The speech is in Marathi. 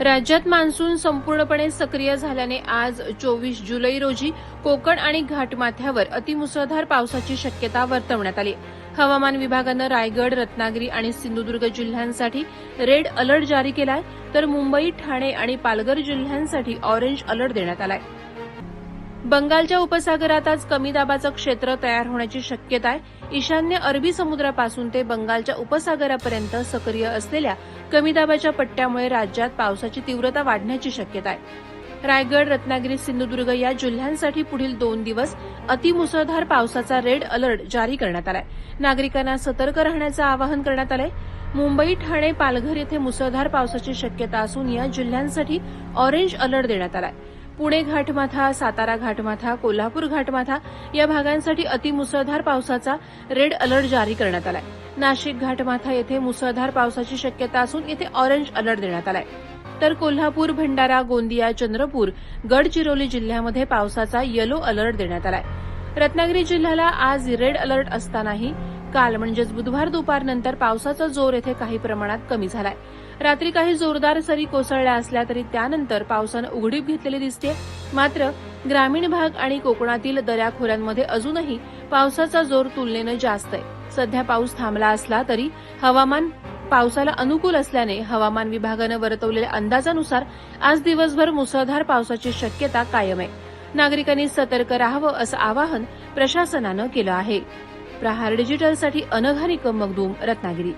राज्यात मान्सून संपूर्णपणे सक्रिय झाल्याने आज चोवीस जुलै रोजी कोकण आणि घाटमाथ्यावर अतिमुसळधार पावसाची शक्यता वर्तवण्यात आली. हवामान विभागानं रायगड रत्नागिरी आणि सिंधुदुर्ग जिल्ह्यांसाठी रेड अलर्ट जारी केलाय तर मुंबई ठाणे आणि पालघर जिल्ह्यांसाठी ऑरेंज अलर्ट देण्यात आलाय. बंगालच्या उपसागरात आज कमी दाबाचं क्षेत्र तयार होण्याची शक्यता आहे. ईशान्य अरबी समुद्रापासून ते बंगालच्या उपसागरापर्यंत सक्रिय असलेल्या कमी दाबाच्या पट्ट्यामुळे राज्यात पावसाची तीव्रता वाढण्याची शक्यता आहे. रायगड रत्नागिरी सिंधुदुर्ग या जिल्ह्यांसाठी पुढील दोन दिवस अतिमुसळधार पावसाचा रेड अलर्ट जारी करण्यात आलाय. नागरिकांना सतर्क राहण्याचं आवाहन करण्यात आलंय. मुंबई ठाणे पालघर येथे मुसळधार पावसाची शक्यता असून या जिल्ह्यांसाठी ऑरेंज अलर्ट देण्यात आलाय. पुणे घाटमाथा सातारा घाटमाथा कोल्हापूर घाटमाथा या भागांसाठी अतिमुसळधार पावसाचा रेड अलर्ट जारी करण्यात आलाय. नाशिक घाटमाथा येथे मुसळधार पावसाची शक्यता असून येथे ऑरेंज अलर्ट देण्यात आलाय. तर कोल्हापूर भंडारा गोंदिया चंद्रपूर गडचिरोली जिल्ह्यामध्ये पावसाचा येलो अलर्ट देण्यात आलाय. रत्नागिरी जिल्ह्याला आज रेड अलर्ट असतानाही काल म्हणजेच बुधवार दुपारनंतर पावसाचा जोर येथे काही प्रमाणात कमी झालाय. रात्री काही जोरदार सरी कोसळल्या असल्या तरी त्यानंतर पावसानं उघडीप घेतलेली दिसते. मात्र ग्रामीण भाग आणि कोकणातील दऱ्याखोऱ्यांमध्ये अजूनही पावसाचा जोर तुलनेनं जास्त आहे. सध्या पाऊस थांबला असला तरी हवामान पावसाला अनुकूल असल्याने हवामान विभागानं वर्तवलेल्या अंदाजानुसार आज दिवसभर मुसळधार पावसाची शक्यता कायम आहे. नागरिकांनी सतर्क राहावं असं आवाहन प्रशासनानं केलं आहे. प्रहार डिजिटलसाठी अनघा निकम मगदूम रत्नागिरी.